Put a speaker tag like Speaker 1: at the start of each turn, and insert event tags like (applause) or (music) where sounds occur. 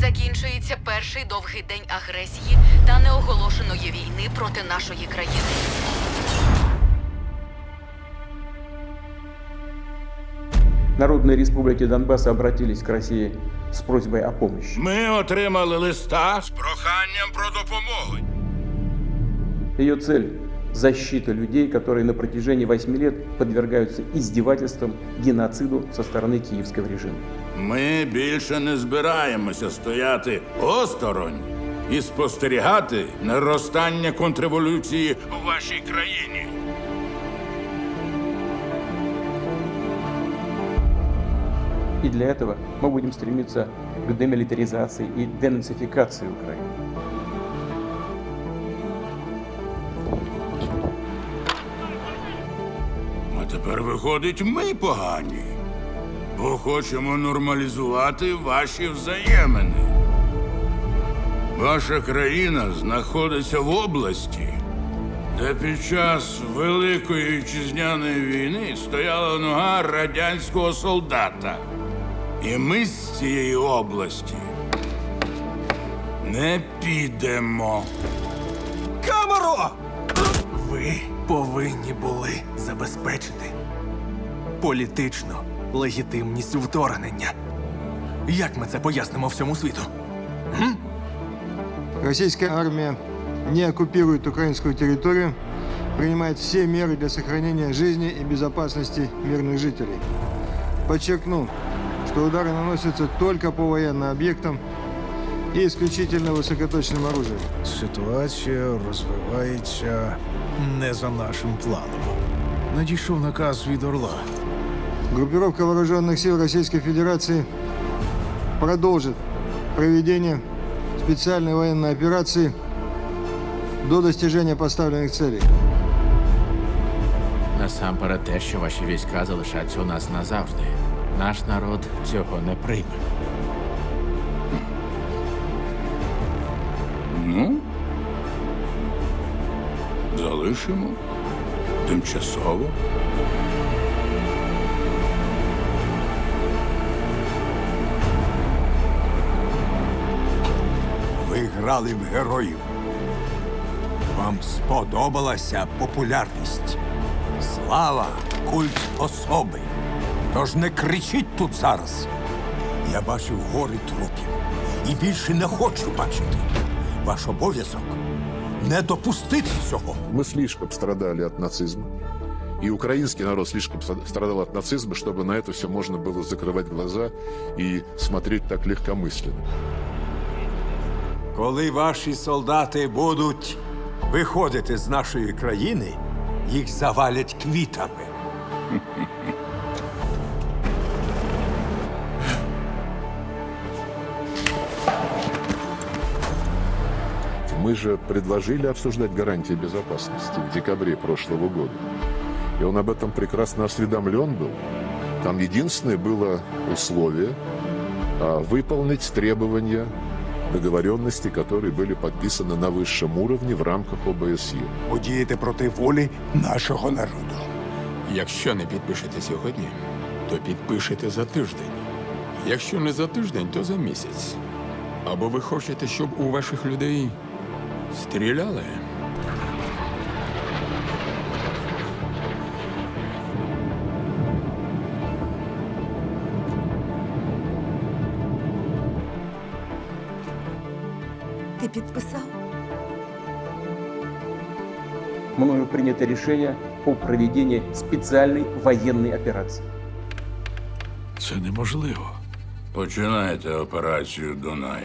Speaker 1: Закінчується перший довгий день агресії та неоголошеної війни проти нашої країни.
Speaker 2: Народные республики Донбасса обратились к России с просьбой о помощи.
Speaker 3: Ми отримали листа з проханням про допомогу.
Speaker 2: Ее цель – защита людей, которые на протяжении 8 лет подвергаются издевательствам, геноциду со стороны киевского режима.
Speaker 3: Ми більше не збираємося стояти осторонь і спостерігати наростання контрреволюції у вашій країні.
Speaker 2: И для этого мы будем стремиться к демилитаризации и денацификации Украины.
Speaker 3: Тепер виходить, ми погані, бо хочемо нормалізувати ваші взаємини. Ваша країна знаходиться в області, де під час Великої вітчизняної війни стояла нога радянського солдата. І ми з цієї області не підемо.
Speaker 4: Камеро! Ви повинні були забезпечити політичну легітимність вторгнення. Як ми це пояснимо всьому світу?
Speaker 5: Российская армия не оккупирует украинскую территорию, принимает все меры для сохранения жизни и безопасности мирных жителей. Подчеркну, что удары наносятся только по военным объектам и исключительно высокоточным оружием.
Speaker 6: Ситуація розвивається не за нашим планом. Надійшов наказ від Орла.
Speaker 5: Группировка вооруженных сил Российской Федерации продолжит проведение специальной военной операции до достижения поставленных целей.
Speaker 7: Насамперед те, що ваші війська залишаться у нас назавжди. Наш народ цього не прийме.
Speaker 3: Ну, залишимо тимчасово.
Speaker 8: Ви грали в героїв. Вам сподобалася популярність. Слава, культ особи. Тож не кричіть тут зараз. Я бачив гори трупів і більше не хочу бачити. Ваш обов'язок не допустити цього.
Speaker 9: Мы слишком страдали от нацизма. И украинский народ слишком ста- страдал от нацизма, чтобы на это все можно было закрывать глаза и смотреть так легкомысленно.
Speaker 8: Коли ваші солдати будуть виходити з нашої країни, їх завалять квітами. (laughs)
Speaker 9: Мы же предложили обсуждать гарантии безопасности в декабре прошлого года. И он об этом прекрасно осведомлен был. Там единственное было условие а, выполнить требования договоренности, которые были подписаны на высшем уровне в рамках ОБСЕ.
Speaker 8: Подіяти проти волі нашого народу.
Speaker 10: Якщо не підпишете сьогодні, то підпишете за тиждень. Якщо не за тиждень, то за місяць. Або ви хочете, щоб у ваших людей стріляли?
Speaker 11: Ти підписав?
Speaker 2: Мною принято решение о проведении специальной военной операции.
Speaker 6: Це неможливо.
Speaker 3: Починайте операцію Дунай.